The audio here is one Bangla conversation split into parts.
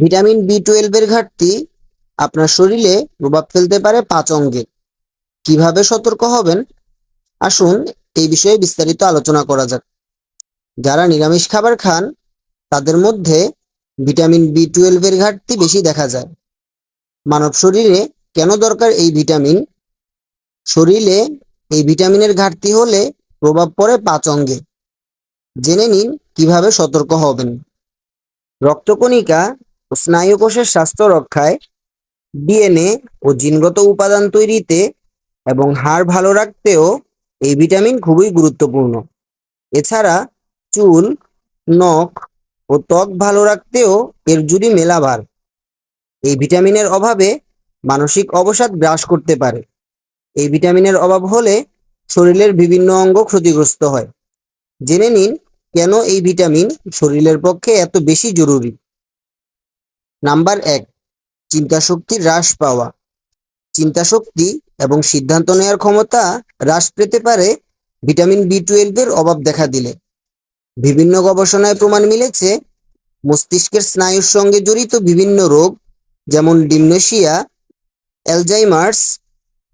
ভিটামিন বি টুয়েলভের ঘাটতি আপনার শরীরে প্রভাব ফেলতে পারে পাঁচ অঙ্গে। কীভাবে সতর্ক হবেন? আসুন এই বিষয়ে বিস্তারিত আলোচনা করা যাক। যারা নিরামিষ খাবার খান, তাদের মধ্যে ভিটামিন বি টুয়েলভের ঘাটতি বেশি দেখা যায়। মানব শরীরে কেন দরকার এই ভিটামিন? শরীরে এই ভিটামিনের ঘাটতি হলে প্রভাব পড়ে পাঁচ অঙ্গে। জেনে নিন কীভাবে সতর্ক হবেন। রক্তকণিকা স্নায়ুকোষের স্বাস্থ্য রক্ষায় ডিএনএ ও জিনগত উপাদান তৈরিতে এবং হাড় ভালো রাখতেও এই ভিটামিন খুবই গুরুত্বপূর্ণ। এছাড়া চুল, নখ ও ত্বক ভালো রাখতেও এর জুড়ি মেলাবার। এই ভিটামিনের অভাবে মানসিক অবসাদ গ্রাস করতে পারে। এই ভিটামিনের অভাব হলে শরীরের বিভিন্ন অঙ্গ ক্ষতিগ্রস্ত হয়। জেনে নিন কেন এই ভিটামিন শরীরের পক্ষে এত বেশি জরুরি। নাম্বার এক চিন্তাশক্তি হ্রাস পাওয়া। চিন্তাশক্তি এবং সিদ্ধান্ত নেওয়ার ক্ষমতা হ্রাস পেতে পারে ভিটামিন বি টুয়েলভের অভাব দেখা দিলে। বিভিন্ন গবেষণায় প্রমাণ মিলেছে, মস্তিষ্কের স্নায়ুর সঙ্গে জড়িত বিভিন্ন রোগ, যেমন ডিমনেশিয়া, অ্যালজাইমার্স,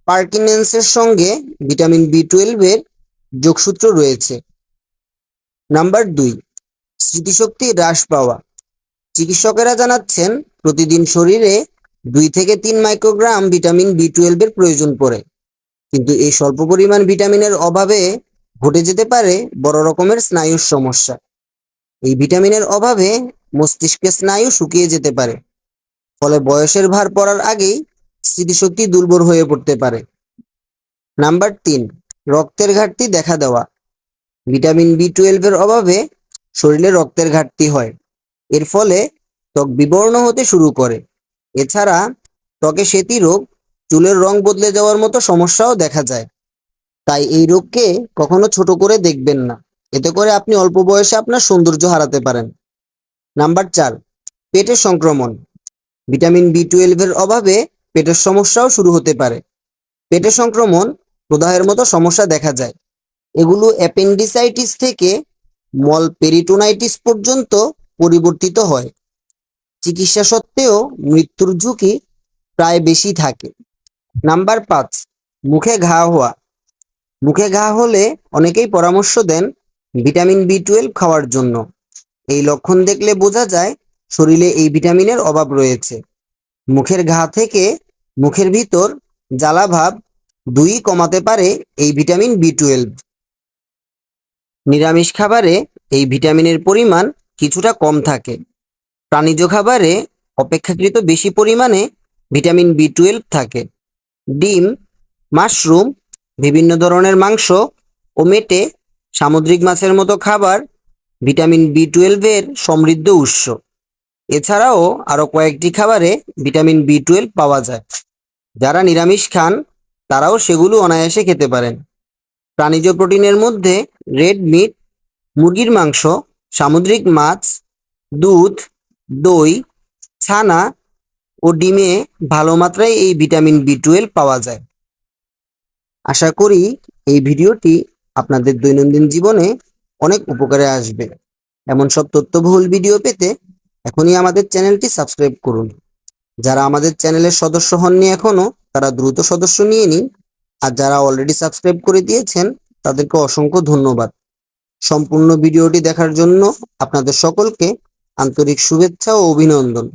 পার্কিনসের সঙ্গে ভিটামিন বি টুয়েলভের যোগসূত্র রয়েছে। নাম্বার দুই, স্মৃতিশক্তি হ্রাস পাওয়া। চিকিৎসকেরা জানাচ্ছেন, প্রতিদিন শরীরে দুই থেকে তিন মাইক্রোগ্রাম ভিটামিন বি টুয়েলভের প্রয়োজন পড়ে। কিন্তু এই স্বল্প পরিমাণ ভিটামিনের অভাবে ঘটে যেতে পারে বড় রকমের স্নায়ুর সমস্যা। এই ভিটামিনের অভাবে মস্তিষ্কের স্নায়ু শুকিয়ে যেতে পারে। ফলে বয়সের ভার পড়ার আগেই স্মৃতিশক্তি দুর্বল হয়ে পড়তে পারে। নাম্বার তিন, রক্তের ঘাটতি দেখা দেওয়া। ভিটামিন বি টুয়েলভের অভাবে শরীরে রক্তের ঘাটতি হয়। এর ফলে ত্বক বিবর্ণ হতে শুরু করে। এছাড়া ত্বকে সেতি রোগ, চুলের রং বদলে যাওয়ার মতো সমস্যাও দেখা যায়। তাই এই রোগকে কখনো ছোট করে দেখবেন না। এতে করে আপনি অল্প বয়সে আপনার সৌন্দর্য হারাতে পারেন। নাম্বার চার, পেটের সংক্রমণ। ভিটামিন বি টুয়েলভের অভাবে পেটের সমস্যাও শুরু হতে পারে। পেটের সংক্রমণ প্রদাহের মতো সমস্যা দেখা যায়। এগুলো অ্যাপেন্ডিসাইটিস থেকে মল পেরিটোনাইটিস পর্যন্ত পরিবর্তিত হয়। চিকিৎসা সত্ত্বেও মৃত্যুর ঝুঁকি প্রায় বেশি থাকে। নাম্বার পাঁচ, মুখে ঘা হওয়া। মুখে ঘা হলে অনেকেই পরামর্শ দেন ভিটামিন বি টুয়েলভ খাওয়ার জন্য। এই লক্ষণ দেখলে বোঝা যায় শরীরে এই ভিটামিনের অভাব রয়েছে। মুখের ঘা থেকে মুখের ভিতর জ্বালাভাব দুই কমাতে পারে এই ভিটামিন বি টুয়েলভ। নিরামিষ খাবারে এই ভিটামিনের পরিমাণ কিছুটা কম থাকে। প্রাণীজ খাবারে অপেক্ষাকৃত বেশি পরিমাণে ভিটামিন বি টুয়েলভ থাকে। ডিম, মাশরুম, বিভিন্ন ধরনের মাংস ও মেটে সামুদ্রিক মাছের মতো খাবার ভিটামিন বি টুয়েলভের সমৃদ্ধ উৎস। এছাড়াও আরও কয়েকটি খাবারে ভিটামিন বি টুয়েলভ পাওয়া যায়। যারা নিরামিষ খান, তারাও সেগুলো অনায়াসে খেতে পারেন। প্রাণীজ প্রোটিনের মধ্যে রেড মিট, মুরগির মাংস সামুদ্রিক মাছ, দুধ, দই, ছানা ও ডিমে ভালো মাত্রায় এই ভিটামিন বি টুয়েলভ পাওয়া যায়। আশা করি এই ভিডিওটি আপনাদের দৈনন্দিন জীবনে অনেক উপকারে আসবে। এমন সব তথ্যবহুল ভিডিও পেতে এখনই আমাদের চ্যানেলটি সাবস্ক্রাইব করুন। যারা আমাদের চ্যানেলের সদস্য হননি এখনও তারা দ্রুত সদস্য নিয়ে নিন। আর যারা অলরেডি সাবস্ক্রাইব করে দিয়েছেন, তাদেরকে অসংখ্য ধন্যবাদ। সম্পূর্ণ ভিডিওটি দেখার জন্য আপনাদের সকলকে আন্তরিক শুভেচ্ছা ও অভিনন্দন।